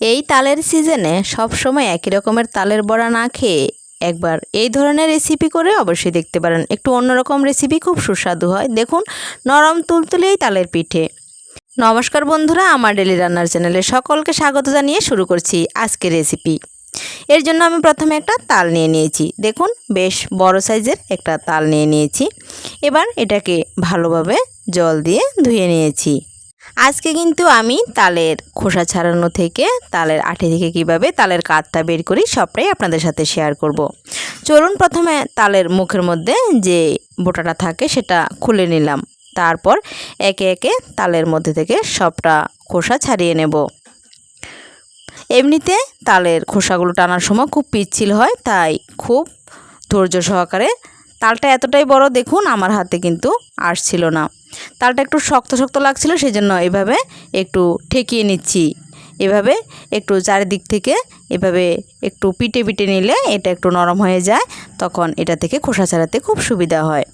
এই তালের সিজনে সবসময় একই রকমের তালের বড়া না খেয়ে একবার এই ধরনের রেসিপি করে অবশ্যই দেখতে পারেন। একটু অন্যরকম রেসিপি খুব সুস্বাদু হয়। দেখুন, নরম তুলতুলেই তালের পিঠে। নমস্কার বন্ধুরা, আমার ডেলি রান্নার চ্যানেলে সকলকে স্বাগত জানিয়ে শুরু করছি আজকের রেসিপি এর জন্য আমি প্রথমে একটা তাল নিয়ে নিয়েছি। দেখুন, বেশ বড় সাইজের একটা তাল নিয়ে নিয়েছি। এবার এটাকে ভালোভাবে জল দিয়ে ধুয়ে নিয়েছি। আজকে কিন্তু আমি তালের খোসা ছাড়ানো থেকে তালের আঠি থেকে কীভাবে তালের কাঠটা বের করি সবটাই আপনাদের সাথে শেয়ার করব। চলুন প্রথমে তালের মুখের মধ্যে যে বোটাটা থাকে সেটা খুলে নিলাম তারপর একে একে তালের মধ্যে থেকে সবটা খোসা ছাড়িয়ে নেব এমনিতে তালের খোসাগুলো টানার সময় খুব পিচ্ছিল হয়, তাই খুব ধৈর্য সহকারে তালটা এতটাই বড় দেখুন, আমার হাতে কিন্তু আসছিল না। তালটা একটু শক্ত শক্ত লাগছিল সেই জন্য এভাবে একটু ঠেকিয়ে নিচ্ছি। এভাবে একটু চারিদিক থেকে এভাবে একটু পিটে পিটে নিলে এটা একটু নরম হয়ে যায়, তখন এটা থেকে খোসা ছাড়াতে খুব সুবিধা হয়।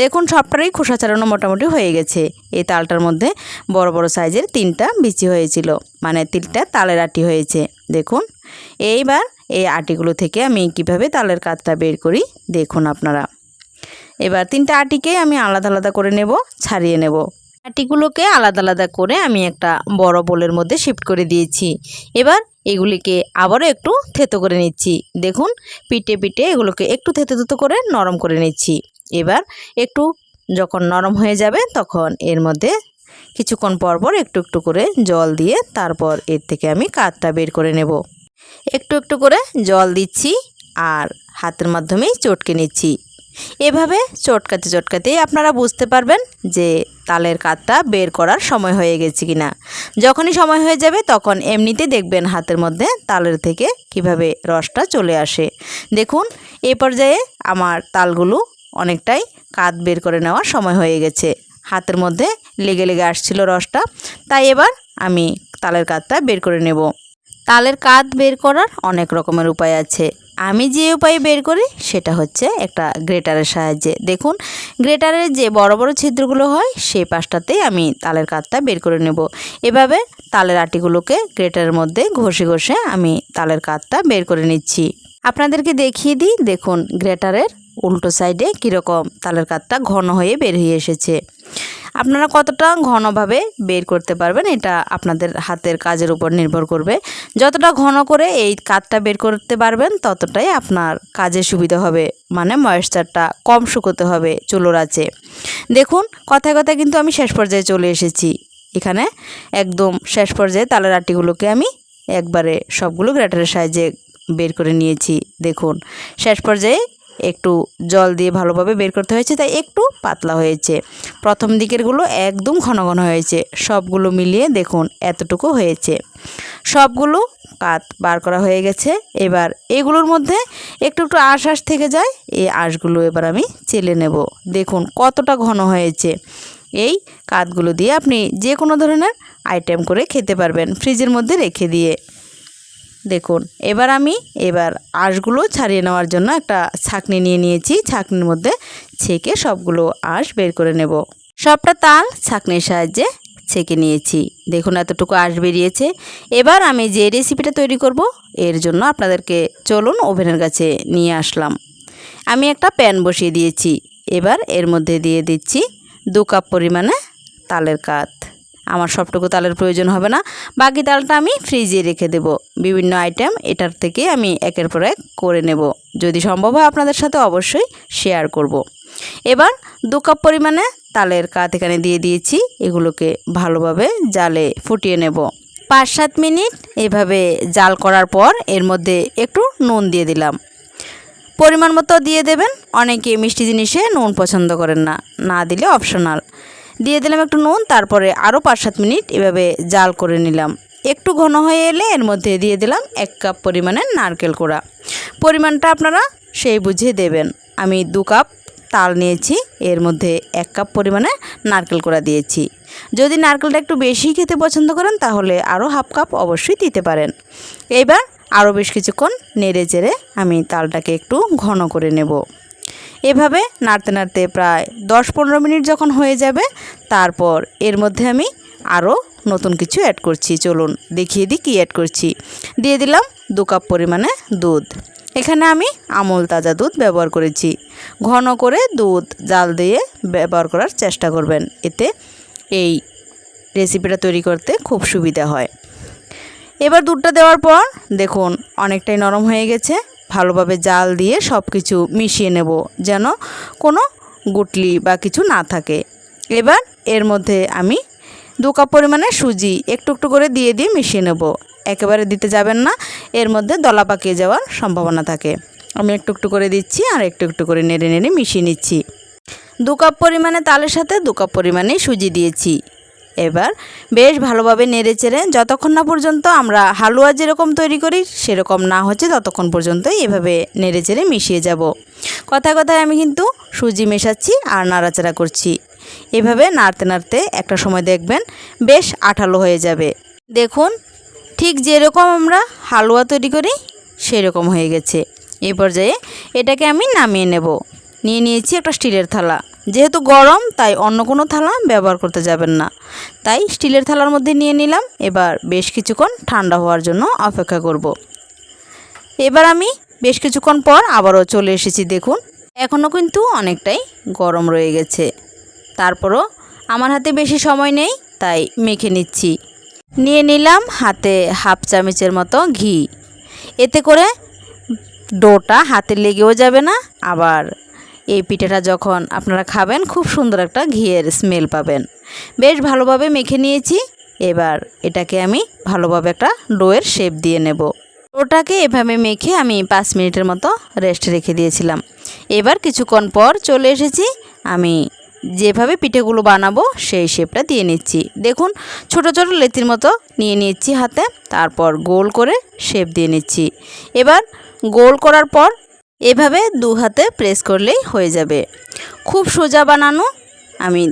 দেখুন, সবটারই খোসা ছাড়ানো মোটামুটি হয়ে গেছে। এই তালটার মধ্যে বড় বড় সাইজের তিনটা বিচি হয়েছিল মানে তিনটা তালের আটি হয়েছে। দেখুন, এইবার এই আটিগুলো থেকে আমি কীভাবে তালের কাঠটা বের করি, দেখুন আপনারা। এবার তিনটা আটিকে আমি আলাদা আলাদা করে নেব, ছাড়িয়ে নেব। আটিগুলোকে আলাদা আলাদা করে আমি একটা বড় বোলের মধ্যে শিফট করে দিয়েছি। এবার এগুলিকে আবারও একটু থেতো করে নিচ্ছি। দেখুন পিটে পিটে এগুলোকে একটু থেতো থেতো করে নরম করে নিচ্ছি। এবার একটু যখন নরম হয়ে যাবে, তখন এর মধ্যে কিছুক্ষণ পর পর একটু একটু করে জল দিয়ে তারপর এর থেকে আমি কাঠটা বের করে নেব। একটু একটু করে জল দিচ্ছি আর হাতের মাধ্যমেই চটকে নিচ্ছি। এভাবে চটকাতে চটকাতেই আপনারা বুঝতে পারবেন যে তালের কাঠটা বের করার সময় হয়ে গেছে কিনা। যখনই সময় হয়ে যাবে তখন এমনিতে দেখবেন হাতের মধ্যে তালের থেকে কীভাবে রসটা চলে আসে। দেখুন, এ পর্যায়ে আমার তালগুলো অনেকটাই কাঠ বের করে নেওয়ার সময় হয়ে গেছে। হাতের মধ্যে লেগে লেগে আসছিল রসটা, তাই এবার আমি তালের কাঠটা বের করে নেব। তালের কাঠ বের করার অনেক রকমের উপায় আছে। আমি যে উপায়ে বের করি সেটা হচ্ছে একটা গ্রেটারের সাহায্যে। দেখুন, গ্রেটারের যে বড় বড় ছিদ্রগুলো হয়, সেই পাশটাতেই আমি তালের কাঠটা বের করে নেব। এভাবে তালের আটিগুলোকে গ্রেটারের মধ্যে ঘষে ঘষে আমি তালের কাঠটা বের করে নিচ্ছি। আপনাদেরকে দেখিয়ে দিই, দেখুন, গ্রেটারের উল্টো সাইডে কীরকম তালের কাঠটা ঘন হয়ে বের হয়ে এসেছে। আপনারা কতটা ঘনভাবে বের করতে পারবেন এটা আপনাদের হাতের কাজের উপর নির্ভর করবে। যতটা ঘন করে এই কাঠটা বের করতে পারবেন, ততটাই আপনার কাজে সুবিধা হবে। মানে ময়েশ্চারটা কম শুকোতে হবে চুলোর আছে দেখুন, কথায় কথায় কিন্তু আমি শেষ পর্যায়ে চলে এসেছি। এখানে একদম শেষ পর্যায়ে তালের আটিগুলোকে আমি একবারে সবগুলো গ্রেটারের সাহায্যে বের করে নিয়েছি। দেখুন, শেষ পর্যায়ে একটু জল দিয়ে ভালোভাবে বের করতে হয়েছে, তাই একটু পাতলা হয়েছে। প্রথম দিকেরগুলো একদম ঘন ঘন হয়েছে। সবগুলো মিলিয়ে দেখুন, এতটুকু হয়েছে। সবগুলো কাত বার করা হয়ে গেছে। এবার এগুলোর মধ্যে একটু একটু আঁশ আঁশ থেকে যায়, এই আঁশগুলো এবার আমি চেলে নেব। দেখুন, কতটা ঘন হয়েছে। এই কাতগুলো দিয়ে আপনি যে কোনো ধরনের আইটেম করে খেতে পারবেন ফ্রিজের মধ্যে রেখে দিয়ে। দেখুন, এবার আমি এবার আঁশগুলো ছাড়িয়ে নেওয়ার জন্য একটা ছাকনি নিয়ে নিয়েছি। ছাকনির মধ্যে ছেঁকে সবগুলো আঁশ বের করে নেব। সবটা তাল ছাকনির সাহায্যে ছেঁকে নিয়েছি। দেখুন এতটুকু আঁশ বেরিয়েছে। এবার আমি যে রেসিপিটা তৈরি করব, এর জন্য আপনাদেরকে চলুন ওভেনের কাছে নিয়ে আসলাম। আমি একটা প্যান বসিয়ে দিয়েছি। এবার এর মধ্যে দিয়ে দিচ্ছি দু কাপ পরিমাণে তালের কাঠ আমার সবটুকু তালের প্রয়োজন হবে না। বাকি তালটা আমি ফ্রিজে রেখে দেব। বিভিন্ন আইটেম এটার থেকে আমি একের পর এক করে নেব। যদি সম্ভব হয় আপনাদের সাথে অবশ্যই শেয়ার করব। এবার দু কাপ পরিমাণে তালের কাঠ এখানে দিয়ে দিয়েছি। এগুলোকে ভালোভাবে জালে ফুটিয়ে নেব। পাঁচ সাত মিনিট এভাবে জাল করার পর এর মধ্যে একটু নুন দিয়ে দিলাম। পরিমাণ মতো দিয়ে দেবেন। অনেকে মিষ্টি জিনিসে নুন পছন্দ করেন না। না দিলে অপশনাল। দিয়ে দিলাম একটু নুন, তারপরে আরও পাঁচ সাত মিনিট এভাবে জাল করে নিলাম। একটু ঘন হয়ে এলে এর মধ্যে দিয়ে দিলাম এক কাপ পরিমাণে নারকেল কোড়া। পরিমাণটা আপনারা সেই বুঝে দেবেন। আমি দু কাপ তাল নিয়েছি, এর মধ্যে এক কাপ পরিমাণে নারকেল কোড়া দিয়েছি। যদি নারকেলটা একটু বেশি খেতে পছন্দ করেন, তাহলে আরও হাফ কাপ অবশ্যই দিতে পারেন। এবার আরও বেশ কিছুক্ষণ নেড়ে চেড়ে আমি তালটাকে একটু ঘন করে নেব। এভাবে নাড়তে নাড়তে প্রায় দশ পনেরো মিনিট যখন হয়ে যাবে, তারপর এর মধ্যে আমি আরও নতুন কিছু অ্যাড করছি। চলুন দেখিয়ে দিই কী অ্যাড করছি। দিয়ে দিলাম দু কাপ পরিমাণে দুধ। এখানে আমি আমুল তাজা দুধ ব্যবহার করেছি। ঘন করে দুধ, জাল দিয়ে ব্যবহার করার চেষ্টা করবেন। এতে এই রেসিপিটা তৈরি করতে খুব সুবিধা হয়। এবার দুধটা দেওয়ার পর দেখুন, অনেকটাই নরম হয়ে গেছে। ভালোভাবে জাল দিয়ে সব কিছু মিশিয়ে নেব যেন কোনো গুটলি বা কিছু না থাকে। এবার এর মধ্যে আমি দু কাপ পরিমাণে সুজি একটু একটু করে দিয়ে দিয়ে মিশিয়ে নেব। একেবারে দিতে যাবেন না, এর মধ্যে দলা পাকিয়ে যাওয়ার সম্ভাবনা থাকে। আমি একটু একটু করে দিচ্ছি আর একটু একটু করে নেড়ে নেড়ে মিশিয়ে নিচ্ছি। দু কাপ পরিমাণে তালের সাথে দু কাপ পরিমাণে সুজি দিয়েছি। এবার বেশ ভালোভাবে নেড়ে চেড়ে যতক্ষণ না পর্যন্ত আমরা হালুয়া যেরকম তৈরি করি, সেরকম না হচ্ছে ততক্ষণ পর্যন্ত এভাবে নেড়ে চেড়ে মিশিয়ে যাব। কথায় কথায় আমি কিন্তু সুজি মেশাচ্ছি আর নাড়াচাড়া করছি। এভাবে নাড়তে নাড়তে একটা সময় দেখবেন বেশ আঠালো হয়ে যাবে। দেখুন, ঠিক যেরকম আমরা হালুয়া তৈরি করি, সেরকম হয়ে গেছে। এই পর্যায়ে এটাকে আমি নামিয়ে নেব। নিয়ে নিয়েছি একটা স্টিলের থালা। যেহেতু গরম, তাই অন্য কোনো থালা ব্যবহার করতে যাবেন না। তাই স্টিলের থালার মধ্যে নিয়ে নিলাম। এবার বেশ কিছুক্ষণ ঠান্ডা হওয়ার জন্য অপেক্ষা করব। এবার আমি বেশ কিছুক্ষণ পর আবারও চলে এসেছি, দেখুন। এখনও কিন্তু অনেকটাই গরম রয়ে গেছে। তারপরও আমার হাতে বেশি সময় নেই, তাই মেখে নিচ্ছি। নিয়ে নিলাম হাতে হাফ চামচের মতো ঘি। এতে করে ডোটা হাতে লেগেও যাবে না, আবার এই পিঠাটা যখন আপনারা খাবেন, খুব সুন্দর একটা ঘিয়ের স্মেল পাবেন। বেশ ভালোভাবে মেখে নিয়েছি। এবার এটাকে আমি ভালোভাবে একটা ডোয়ের শেপ দিয়ে নেব। ডোটাকে এভাবে মেখে আমি পাঁচ মিনিটের মতো রেস্ট রেখে দিয়েছিলাম। এবার কিছুক্ষণ পর চলে এসেছি। আমি যেভাবে পিঠেগুলো বানাবো, সেই শেপটা দিয়ে নিচ্ছি। দেখুন, ছোট ছোট লেতির মতো নিয়ে নিচ্ছি হাতে। তারপর গোল করে শেপ দিয়ে নিচ্ছি। এবার গোল করার পর এভাবে দু হাতে প্রেস করলেই হয়ে যাবে। খুব সোজা বানানো, আমি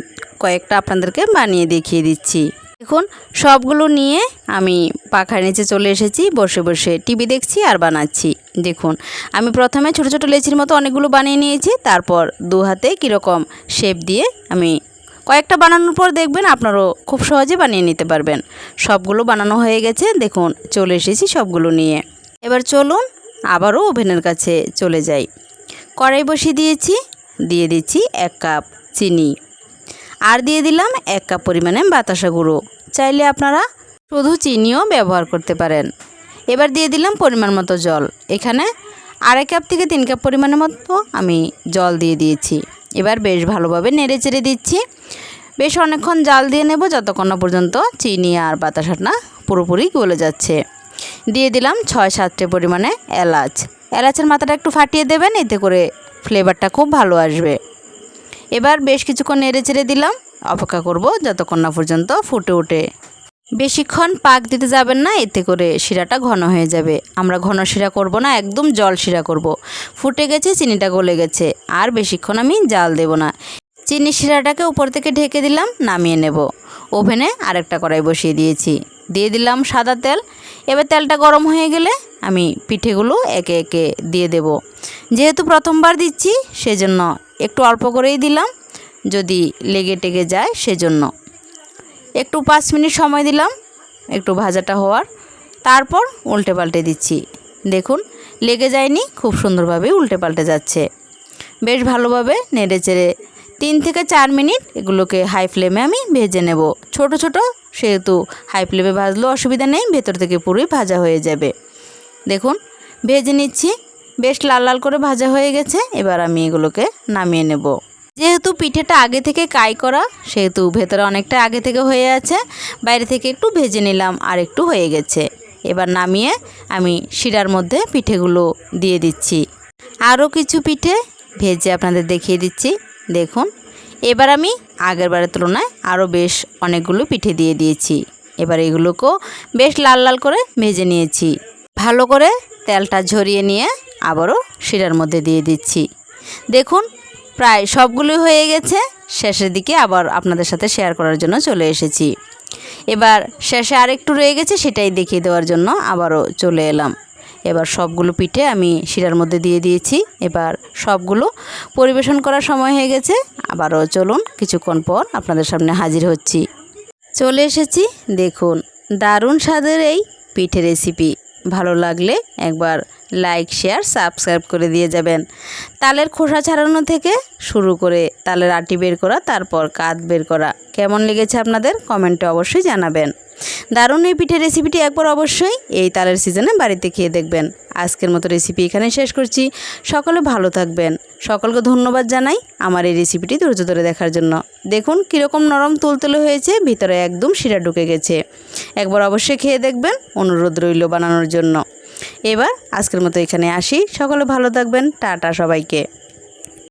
কয়েকটা আপনাদেরকে বানিয়ে দেখিয়ে দিচ্ছি। দেখুন, সবগুলো নিয়ে আমি পাখার নিচে চলে এসেছি, বসে বসে টিভি দেখছি আর বানাচ্ছি। দেখুন, আমি প্রথমে ছোট ছোট লেচির মতো অনেকগুলো বানিয়ে নিয়েছি, তারপর দু হাতে কীরকম শেপ দিয়ে আমি কয়েকটা বানানোর পর দেখবেন আপনারও খুব সহজে বানিয়ে নিতে পারবেন। সবগুলো বানানো হয়ে গেছে, দেখুন, চলে এসেছি সবগুলো নিয়ে। এবার চলুন আবারও ওভেনের কাছে চলে যাই। কড়াই বসিয়ে দিয়েছি, দিয়ে দিচ্ছি এক কাপ চিনি। আর দিয়ে দিলাম এক কাপ পরিমাণে বাতাসা গুঁড়ো। চাইলে আপনারা শুধু চিনিও ব্যবহার করতে পারেন। এবার দিয়ে দিলাম পরিমাণ মতো জল। এখানে আড়াই কাপ থেকে তিন কাপ পরিমাণের মতো আমি জল দিয়ে দিয়েছি। এবার বেশ ভালোভাবে নেড়ে চেড়ে দিচ্ছি। বেশ অনেকক্ষণ জাল দিয়ে নেব, যতক্ষণ না পর্যন্ত চিনি আর বাতাসাটা পুরোপুরি গলে যাচ্ছে। দিয়ে দিলাম ছয় সাতটে পরিমাণে এলাচ। এলাচের মাথাটা একটু ফাটিয়ে দেবেন, এতে করে ফ্লেভারটা খুব ভালো আসবে। এবার বেশ কিছুক্ষণ নেড়ে চেড়ে দিলাম। অপেক্ষা করব যতক্ষণ না পর্যন্ত ফুটে ওঠে। বেশিক্ষণ পাক দিতে যাবেন না, এতে করে শিরাটা ঘন হয়ে যাবে। আমরা ঘন শিরা করব না, একদম জল শিরা করব। ফুটে গেছে, চিনিটা গলে গেছে। আর বেশিক্ষণ আমি জাল দেব না। চিনি শিরাটাকে উপর থেকে ঢেকে দিলাম, নামিয়ে নেব। ওভেনে আরেকটা কড়াই বসিয়ে দিয়েছি। দিয়ে দিলাম সাদা তেল। এবার তেলটা গরম হয়ে গেলে আমি পিঠেগুলো একে একে দিয়ে দেব। যেহেতু প্রথমবার দিচ্ছি, সেজন্য একটু অল্প করেই দিলাম। যদি লেগে টেগে যায়, সেজন্য। একটু পাঁচ মিনিট সময় দিলাম, একটু ভাজাটা হওয়ার। তারপর উল্টে পাল্টে দিচ্ছি। দেখুন, লেগে যায়নি, খুব সুন্দরভাবে উল্টে পাল্টে যাচ্ছে। বেশ ভালোভাবে নেড়ে চেড়ে তিন থেকে চার মিনিট এগুলোকে হাই ফ্লেমে আমি ভেজে নেব। ছোট ছোট সেহেতু হাই ফ্লেমে ভাজলেও অসুবিধা নেই, ভেতর থেকে পুরোই ভাজা হয়ে যাবে। দেখুন, ভেজে নিচ্ছি, বেশ লাল লাল করে ভাজা হয়ে গেছে, এবার আমি এগুলোকে নামিয়ে নেব। যেহেতু পিঠেটা আগে থেকে কাই করা, সেহেতু ভেতরে অনেকটা আগে থেকে হয়ে আছে, বাইরে থেকে একটু ভেজে নিলাম, আর একটু হয়ে গেছে। এবার নামিয়ে আমি শিরার মধ্যে পিঠেগুলো দিয়ে দিচ্ছি। আরও কিছু পিঠে ভেজে আপনাদের দেখিয়ে দিচ্ছি। দেখুন, এবার আমি আগের বারের তুলনায় আরও বেশ অনেকগুলো পিঠে দিয়ে দিয়েছি। এবার এগুলোকেও বেশ লাল লাল করে ভেজে নিয়েছি। ভালো করে তেলটা ঝরিয়ে নিয়ে আবারও শিরার মধ্যে দিয়ে দিচ্ছি। দেখুন, প্রায় সবগুলোই হয়ে গেছে। শেষের দিকে আবার আপনাদের সাথে শেয়ার করার জন্য চলে এসেছি। এবার শেষে আরেকটু রয়ে গেছে সেটাই দেখিয়ে দেওয়ার জন্য আবারও চলে এলাম। এবার সবগুলো পিঠে আমি শিরার মধ্যে দিয়ে দিয়েছি। এবার সবগুলো পরিবেশন করার সময় হয়ে গেছে। আবারও চলুন কিছুক্ষণ পর আপনাদের সামনে হাজির হচ্ছি। চলে এসেছি, দেখুন, দারুণ স্বাদের এই পিঠে রেসিপি ভালো লাগলে একবার লাইক শেয়ার সাবস্ক্রাইব করে দিয়ে যাবেন। তালের খোসা ছাড়ানো থেকে শুরু করে তালের আটি বের করা, তারপর কাত বের করা। কেমন লেগেছে আপনাদের? কমেন্টে অবশ্যই জানাবেন। দারুণ এই পিঠের রেসিপিটি একবার অবশ্যই এই তালের সিজনে বাড়িতে খেয়ে দেখবেন। আজকের মতো রেসিপি এখানে শেষ করছি। সকলে ভালো থাকবেন। সকলকে ধন্যবাদ জানাই আমার এই রেসিপিটি ধৈর্য ধরে দেখার জন্য। দেখুন কীরকম নরম তুলতুলে হয়েছে, ভিতরে একদম শিরা ঢুকে গেছে। একবার অবশ্যই খেয়ে দেখবেন, অনুরোধ রইল বানানোর জন্য। এবার আজকের মতো এখানে আসি। সকলে ভালো থাকবেন। টাটা সবাইকে।